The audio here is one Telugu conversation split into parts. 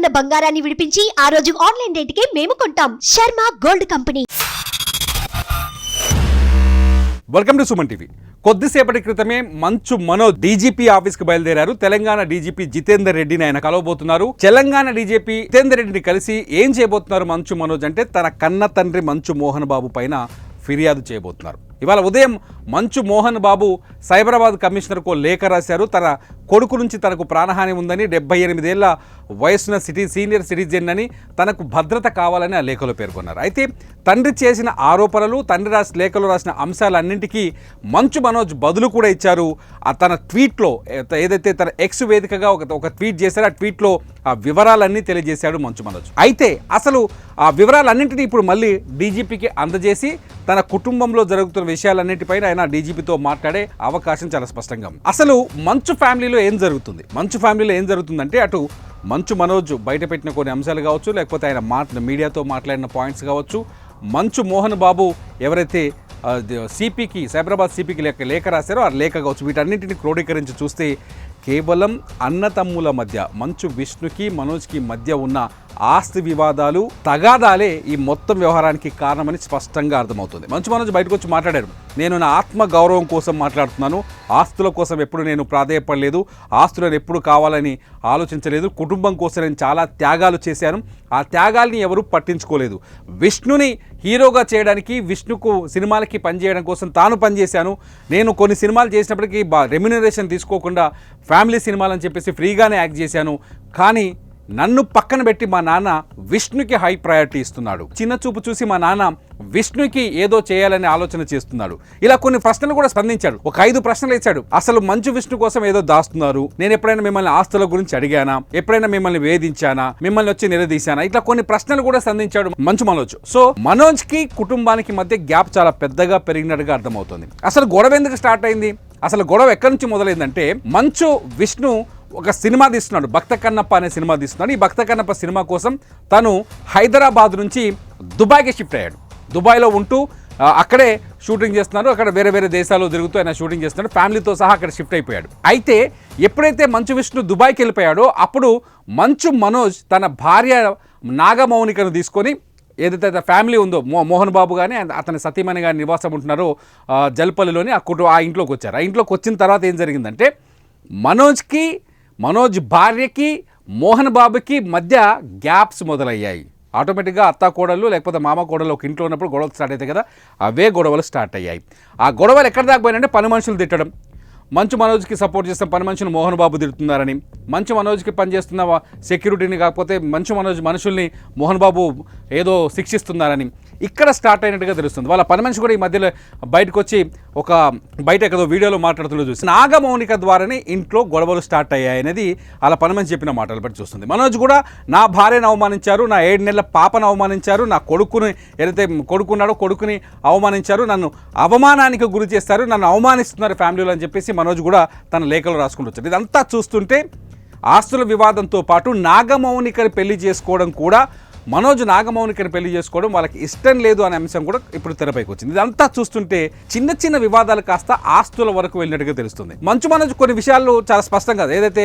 ఉన్న బంగారాన్ని విడిపించి ఆ రోజు ఆన్లైన్ రేటుకే మేము కొంటాం. Sharma gold company. Welcome to Suman TV. కొద్దిసేపటి క్రితమే మంచు మనోజ్ డీజీపీ ఆఫీస్కి బయలుదేరారు. తెలంగాణ డీజీపీ జితేందర్ రెడ్డిని ఆయన కలవబోతున్నారు. తెలంగాణ డీజీపీ జితేందర్ రెడ్డిని కలిసి ఏం చేయబోతున్నారు మంచు మనోజ్ అంటే తన కన్న తండ్రి మంచు మోహన్ బాబు పైన ఫిర్యాదు చేయబోతున్నారు. ఇవాళ ఉదయం మంచు మోహన్ బాబు సైబరాబాద్ కమిషనర్కు లేఖ రాశారు. తన కొడుకు నుంచి తనకు ప్రాణహాని ఉందని డెబ్బై ఎనిమిదేళ్ళ వయసున్న సిటీ సీనియర్ సిటిజన్ అని తనకు భద్రత కావాలని ఆ లేఖలో పేర్కొన్నారు. అయితే తండ్రి చేసిన ఆరోపణలు తండ్రి రాసిన లేఖలో రాసిన అంశాలన్నింటికీ మంచు మనోజ్ బదులు కూడా ఇచ్చారు. ఆ తన ట్వీట్లో ఏదైతే తన ఎక్స్ వేదికగా ఒక ఒక ట్వీట్ చేశారో ఆ ట్వీట్లో ఆ వివరాలన్నీ తెలియజేశాడు మంచు మనోజ్. అయితే అసలు ఆ వివరాలన్నింటినీ ఇప్పుడు మళ్ళీ డీజీపీకి అందజేసి తన కుటుంబంలో జరుగుతున్న విషయాలన్నింటిపైన ఆయన డీజీపీతో మాట్లాడే అవకాశం చాలా స్పష్టంగా ఉంది. అసలు మంచు ఫ్యామిలీలో ఏం జరుగుతుంది? మంచు ఫ్యామిలీలో ఏం జరుగుతుందంటే అటు మంచు మనోజ్ బయటపెట్టిన కొన్ని అంశాలు కావచ్చు లేకపోతే ఆయన మాట్లా మీడియాతో మాట్లాడిన పాయింట్స్ కావచ్చు. మంచు మోహన్ బాబు ఎవరైతే సిపికి సైబరాబాద్ సిపికి లేఖ లేఖ రాశారో ఆ లేఖ కావచ్చు వీటన్నింటిని క్రోడీకరించి చూస్తే కేవలం అన్నతమ్ముల మధ్య మంచు విష్ణుకి మనోజ్కి మధ్య ఉన్న ఆస్తి వివాదాలు తగాదాలే ఈ మొత్తం వ్యవహారానికి కారణమని స్పష్టంగా అర్థమవుతుంది. మంచు మనోజ్ బయటకు వచ్చి మాట్లాడారు. నేను నా ఆత్మ గౌరవం కోసం మాట్లాడుతున్నాను. ఆస్తుల కోసం ఎప్పుడు నేను ప్రాధేయపడలేదు. ఆస్తులను ఎప్పుడు కావాలని ఆలోచించలేదు. కుటుంబం కోసం నేను చాలా త్యాగాలు చేశాను. ఆ త్యాగాల్ని ఎవరు పట్టించుకోలేదు. విష్ణుని హీరోగా చేయడానికి విష్ణుకు సినిమాలకి పనిచేయడం కోసం తాను పనిచేశాను. నేను కొన్ని సినిమాలు చేసినప్పటికీ బా రెమ్యునరేషన్ తీసుకోకుండా ఫ్యామిలీ సినిమాలని చెప్పేసి ఫ్రీగానే యాక్ట్ చేశాను. కానీ నన్ను పక్కన పెట్టి మా నాన్న విష్ణుకి హై ప్రయారిటీ ఇస్తున్నాడు. చిన్న చూపు చూసి మా నాన్న విష్ణుకి ఏదో చేయాలనే ఆలోచన చేస్తున్నాడు. ఇలా కొన్ని ప్రశ్నలు కూడా స్పందించాడు. ఒక ఐదు ప్రశ్నలు ఇచ్చాడు అసలు మంచు విష్ణు కోసం ఏదో దాస్తున్నారు. నేను ఎప్పుడైనా మిమ్మల్ని ఆస్తుల గురించి అడిగానా? ఎప్పుడైనా మిమ్మల్ని వేధించానా? మిమ్మల్ని వచ్చి నిలదీశానా? ఇట్లా కొన్ని ప్రశ్నలు కూడా సంధించాడు మంచు మనోజ్. సో మనోజ్కి కుటుంబానికి మధ్య గ్యాప్ చాలా పెద్దగా పెరిగినట్టుగా అర్థమవుతుంది. అసలు గొడవ ఎందుకు స్టార్ట్ అయింది? అసలు గొడవ ఎక్కడి నుంచి మొదలైందంటే మంచు విష్ణు ఒక సినిమా తీస్తున్నాడు. భక్త కన్నప్ప అనే సినిమా తీస్తున్నాడు. ఈ భక్త కన్నప్ప సినిమా కోసం తను హైదరాబాద్ నుంచి దుబాయ్కి షిఫ్ట్ అయ్యాడు. దుబాయ్లో ఉంటూ అక్కడే షూటింగ్ చేస్తున్నారు అక్కడ వేరే వేరే దేశాల్లో తిరుగుతూ ఆయన షూటింగ్ చేస్తున్నాడు. ఫ్యామిలీతో సహా అక్కడ షిఫ్ట్ అయిపోయాడు. అయితే ఎప్పుడైతే మంచు విష్ణు దుబాయ్కి వెళ్ళిపోయాడో అప్పుడు మంచు మనోజ్ తన భార్య నాగమౌనికను తీసుకొని ఏదైతే అతని ఫ్యామిలీ ఉందో మో మోహన్ బాబు కానీ అతని సతీమణి గారి నివాసం ఉంటున్నారో జల్పల్లిలోని ఆ కుటుంబ ఆ ఇంట్లోకి వచ్చారు. ఆ ఇంట్లోకి వచ్చిన తర్వాత ఏం జరిగిందంటే మనోజ్కి మనోజ్ భార్యకి మోహన్ బాబుకి మధ్య గ్యాప్స్ మొదలయ్యాయి. ఆటోమేటిక్గా అత్త కోడళ్ళు లేకపోతే మామ కోడలు ఒక ఇంట్లో ఉన్నప్పుడు గొడవలు స్టార్ట్ అవుతాయి కదా అవే గొడవలు స్టార్ట్ అయ్యాయి. ఆ గొడవలు ఎక్కడ దాకా పోయినంటే పని మనుషులు తిట్టడం. మంచు మనోజ్కి సపోర్ట్ చేసిన పని మనుషులు మోహన్ బాబు తిడుతున్నారని. మంచు మనోజ్కి పనిచేస్తున్న సెక్యూరిటీని కాకపోతే మంచు మనోజ్ మనుషుల్ని మోహన్ బాబు ఏదో శిక్షిస్తున్నారని. ఇక్కడ స్టార్ట్ అయినట్టుగా తెలుస్తుంది. వాళ్ళ పని మనిషి కూడా ఈ మధ్యలో బయటకు వచ్చి ఒక బయట ఏదో వీడియోలో మాట్లాడుతున్న చూసి నాగమౌనిక ద్వారానే ఇంట్లో గొడవలు స్టార్ట్ అయ్యాయి అనేది వాళ్ళ పని మనిషి చెప్పిన మాటలు బట్టి చూస్తుంది. మనోజ్ కూడా నా భార్యను అవమానించారు నా ఏడు నెలల పాపను అవమానించారు నా కొడుకుని ఏదైతే కొడుకున్నాడో కొడుకుని అవమానించారు నన్ను అవమానానికి గురి చేస్తారు నన్ను అవమానిస్తున్నారు ఫ్యామిలీలో అని చెప్పేసి మనోజ్ కూడా తన లేఖలో రాసుకుంటూ వచ్చారు ఇదంతా చూస్తుంటే ఆస్తుల వివాదంతో పాటు నాగమౌనికని పెళ్ళి చేసుకోవడం కూడా మనోజ్ నాగమౌనికని పెళ్ళి చేసుకోవడం వాళ్ళకి ఇష్టం లేదు అనే అంశం కూడా ఇప్పుడు తెరపైకి వచ్చింది. ఇదంతా చూస్తుంటే చిన్న చిన్న వివాదాలు కాస్త ఆస్తుల వరకు వెళ్ళినట్టుగా తెలుస్తుంది. మంచు మనోజ్ కొన్ని విషయాలు చాలా స్పష్టంగా ఏదైతే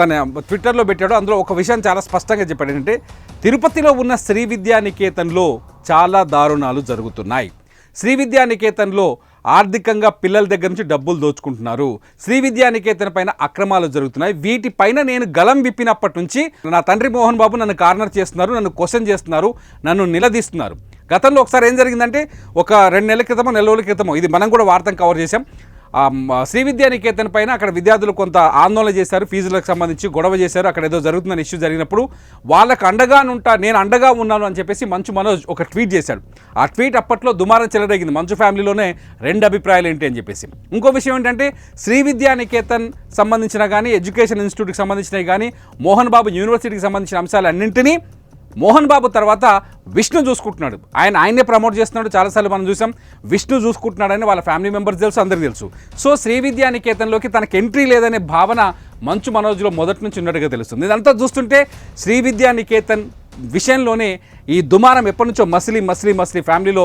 తన ట్విట్టర్లో పెట్టాడో అందులో ఒక విషయం చాలా స్పష్టంగా చెప్పాడు. ఏంటంటే తిరుపతిలో ఉన్న శ్రీ విద్యా నికేతన్లో చాలా దారుణాలు జరుగుతున్నాయి. శ్రీ విద్యా నికేతన్లో ఆర్థికంగా పిల్లల దగ్గర నుంచి డబ్బులు దోచుకుంటున్నారు. శ్రీ విద్యా నికేతన్ పైన అక్రమాలు జరుగుతున్నాయి. వీటిపైన నేను గలం విప్పినప్పటి నుంచి నా తండ్రి మోహన్ బాబు నన్ను కార్నర్ చేస్తున్నారు నన్ను క్వశ్చన్ చేస్తున్నారు నన్ను నిలదీస్తున్నారు. గతంలో ఒకసారి ఏం జరిగిందంటే ఒక రెండు నెలల క్రితమో నెల రోజుల క్రితమో ఇది మనం కూడా వార్తను కవర్ చేశాం. శ్రీవిద్యానికేతన్ శ్రీ విద్యా నికేతన్ పైన అక్కడ విద్యార్థులు కొంత ఆందోళన చేశారు ఫీజులకు సంబంధించి గొడవ చేశారు అక్కడ ఏదో జరుగుతుందని ఇష్యూ జరిగినప్పుడు వాళ్ళకు అండగా ఉంటా నేను అండగా ఉన్నాను అని చెప్పేసి మంచు మనోజ్ ఒక ట్వీట్ చేశాడు. ఆ ట్వీట్ అప్పట్లో దుమారం చెలరేగింది మంచు ఫ్యామిలీలోనే రెండు అభిప్రాయాలు ఏంటి అని చెప్పేసి. ఇంకో విషయం ఏంటంటే శ్రీవిద్యానికేతన్ విద్యా నికేతన్ సంబంధించిన కానీ ఎడ్యుకేషన్ ఇన్స్టిట్యూట్కి సంబంధించినవి కానీ మోహన్ బాబు యూనివర్సిటీకి సంబంధించిన అంశాలన్నింటినీ మోహన్ బాబు తర్వాత విష్ణు చూసుకుంటున్నాడు. ఆయన ఆయనే ప్రమోట్ చేస్తున్నాడు. చాలాసార్లు మనం చూసాం. విష్ణు చూసుకుంటున్నాడని వాళ్ళ ఫ్యామిలీ మెంబర్స్ తెలుసు అందరికీ తెలుసు. సో శ్రీ విద్యా నికేతన్లోకి తనకి ఎంట్రీ లేదనే భావన మంచు మనోజ్లో మొదటి నుంచి ఉన్నట్టుగా తెలుస్తుంది. ఇదంతా చూస్తుంటే శ్రీ విద్యా నికేతన్ విషయంలోనే ఈ దుమారం ఎప్పటి నుంచో మసిలి మసిలి మసిలి ఫ్యామిలీలో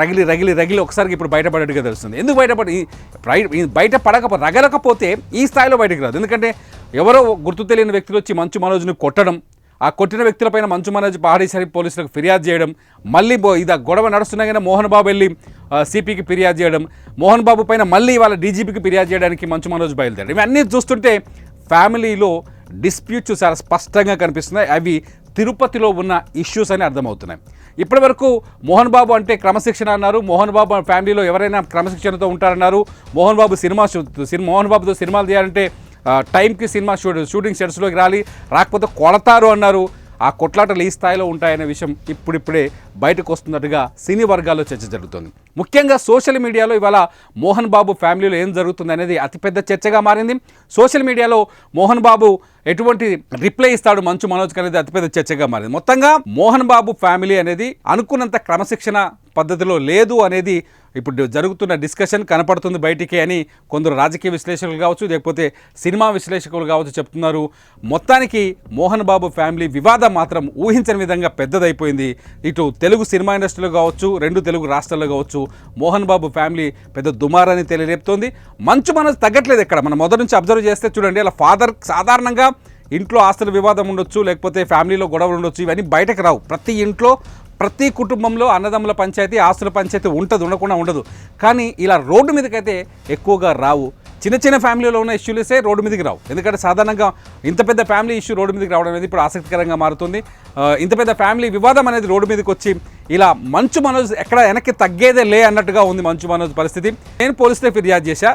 రగిలి రగిలి రగిలి ఒకసారికి ఇప్పుడు బయటపడేట్టుగా తెలుస్తుంది. ఎందుకు బయటపడి బయట పడక రగలకపోతే ఈ స్థాయిలో బయటకు రాదు. ఎందుకంటే ఎవరో గుర్తు తెలియని వ్యక్తులు వచ్చి మంచు మనోజ్ని కొట్టడం ఆ కొట్టిన వ్యక్తులపైన మంచు మనోజ్ పహాడీసరి పోలీసులకు ఫిర్యాదు చేయడం మళ్ళీ బో- ఇది ఆ గొడవ నడుస్తున్నా కానీ మోహన్ బాబు వెళ్ళి సిపికి ఫిర్యాదు చేయడం మోహన్ బాబు పైన మళ్ళీ వాళ్ళ డీజీపీకి ఫిర్యాదు చేయడానికి మంచు మనోజ్ బయలుదేరారు ఇవన్నీ చూస్తుంటే ఫ్యామిలీలో డిస్ప్యూట్స్ చాలా స్పష్టంగా కనిపిస్తున్నాయి. అవి తిరుపతిలో ఉన్న ఇష్యూస్ అని అర్థమవుతున్నాయి. ఇప్పటి వరకు మోహన్ బాబు అంటే క్రమశిక్షణ అన్నారు. మోహన్ బాబు ఫ్యామిలీలో ఎవరైనా క్రమశిక్షణతో ఉంటారన్నారు. మోహన్ బాబు సినిమా సినిమా మోహన్ బాబుతో సినిమాలు తీయాలంటే టైంకి సినిమా షూట్ షూటింగ్ సెట్స్లోకి రాలి. రాకపోతే కొడతారు అన్నారు. ఆ కొట్లాటలు ఈ స్థాయిలో ఉంటాయనే విషయం ఇప్పుడిప్పుడే బయటకు వస్తున్నట్టుగా సినీ వర్గాల్లో చర్చ జరుగుతుంది. ముఖ్యంగా సోషల్ మీడియాలో ఇవాళ మోహన్ బాబు ఫ్యామిలీలో ఏం జరుగుతుంది అనేది అతిపెద్ద చర్చగా మారింది. సోషల్ మీడియాలో మోహన్ బాబు ఎటువంటి రిప్లై ఇస్తాడు మంచు మనోజ్ అనేది అతిపెద్ద చర్చగా మారింది. మొత్తంగా మోహన్ బాబు ఫ్యామిలీ అనేది అనుకున్నంత క్రమశిక్షణ పద్ధతిలో లేదు అనేది ఇప్పుడు జరుగుతున్న డిస్కషన్ కనపడుతుంది బయటికి అని కొందరు రాజకీయ విశ్లేషకులు కావచ్చు లేకపోతే సినిమా విశ్లేషకులు కావచ్చు చెప్తున్నారు. మొత్తానికి మోహన్ బాబు ఫ్యామిలీ వివాదం మాత్రం ఊహించని విధంగా పెద్దదైపోయింది. ఇటు తెలుగు సినిమా ఇండస్ట్రీలో కావచ్చు రెండు తెలుగు రాష్ట్రాల్లో కావచ్చు మోహన్ బాబు ఫ్యామిలీ పెద్ద దుమారాన్ని తెలియరేపుతోంది మంచు మనసు తగ్గట్లేదు ఇక్కడ. మనం మొదటి నుంచి అబ్జర్వ్ చేస్తే చూడండి అలా ఫాదర్ సాధారణంగా ఇంట్లో ఆస్తుల వివాదం ఉండొచ్చు లేకపోతే ఫ్యామిలీలో గొడవలు ఉండొచ్చు ఇవన్నీ బయటకు రావు. ప్రతి ఇంట్లో ప్రతి కుటుంబంలో అన్నదమ్ముల పంచాయతీ ఆస్తుల పంచాయతీ ఉంటుంది ఉండకుండా ఉండదు. కానీ ఇలా రోడ్డు మీదకైతే ఎక్కువగా రావు. చిన్న చిన్న ఫ్యామిలీలో ఉన్న ఇష్యూలేసే రోడ్డు మీదకి రావు. ఎందుకంటే సాధారణంగా ఇంత పెద్ద ఫ్యామిలీ ఇష్యూ రోడ్డు మీదకి రావడం అనేది ఇప్పుడు ఆసక్తికరంగా మారుతుంది. ఇంత పెద్ద ఫ్యామిలీ వివాదం అనేది రోడ్డు మీదకి వచ్చి ఇలా మంచు మనోజ్ ఎక్కడ వెనక్కి తగ్గేదే లే అన్నట్టుగా ఉంది మంచు మనోజ్ పరిస్థితి. నేను పోలీసులే ఫిర్యాదు చేశా.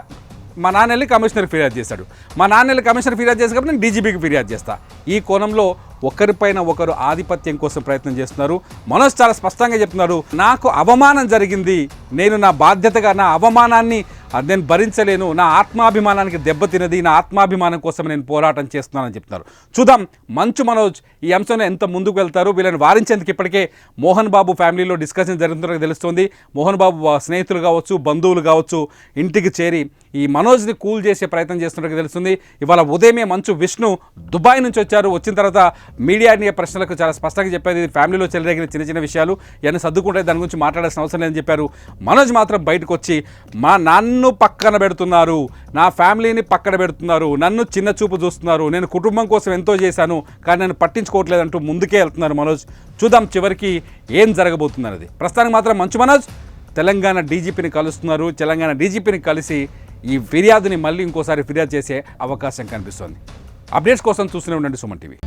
మా నాన్న కమిషనర్ ఫిర్యాదు చేశాడు. మా నాన్న కమిషనర్ ఫిర్యాదు చేసి కాబట్టి నేను డీజీపీకి ఫిర్యాదు చేస్తా. ఈ కోణంలో ఒకరిపైన ఒకరు ఆధిపత్యం కోసం ప్రయత్నం చేస్తున్నారు. మనోజ్ చాలా స్పష్టంగా చెప్తున్నారు నాకు అవమానం జరిగింది నేను నా బాధ్యతగా నా అవమానాన్ని నేను భరించలేను నా ఆత్మాభిమానానికి దెబ్బతినది నా ఆత్మాభిమానం కోసం నేను పోరాటం చేస్తున్నానని చెప్తున్నారు. చూద్దాం మంచు మనోజ్ ఈ అంశంలో ఎంత ముందుకు వెళ్తారు? వీళ్ళని వారించేందుకు ఇప్పటికే మోహన్ బాబు ఫ్యామిలీలో డిస్కషన్ జరుగుతున్నట్టు తెలుస్తోంది. మోహన్ బాబు స్నేహితులు కావచ్చు బంధువులు కావచ్చు ఇంటికి చేరి ఈ మనోజ్ని కూల్ చేసే ప్రయత్నం చేస్తున్నట్టు తెలుస్తుంది. ఇవాళ ఉదయమే మంచు విష్ణు దుబాయ్ నుంచి వచ్చారు. వచ్చిన తర్వాత మీడియా ప్రశ్నలకు చాలా స్పష్టంగా చెప్పేది ఇది ఫ్యామిలీలో చెలరేగిన చిన్న చిన్న విషయాలు. ఇవన్నీ సర్దుకుంటే దాని గురించి మాట్లాడాల్సిన అవసరం లేదని చెప్పారు. మనోజ్ మాత్రం బయటకు వచ్చి మా నన్ను పక్కన పెడుతున్నారు నా ఫ్యామిలీని పక్కన పెడుతున్నారు నన్ను చిన్న చూపు చూస్తున్నారు నేను కుటుంబం కోసం ఎంతో చేశాను కానీ నేను పట్టించుకోవట్లేదంటూ ముందుకే వెళ్తున్నారు మనోజ్. చూద్దాం చివరికి ఏం జరగబోతుంది అనేది ప్రస్తుతానికి మాత్రం మంచు మనోజ్. తెలంగాణ డీజీపీని కలుస్తున్నారు. తెలంగాణ డీజీపీని కలిసి ఈ ఫిర్యాదుని మళ్ళీ ఇంకోసారి ఫిర్యాదు చేసే అవకాశం కనిపిస్తోంది. అప్డేట్స్ కోసం చూస్తూనే ఉండండి సుమన్ టీవీ.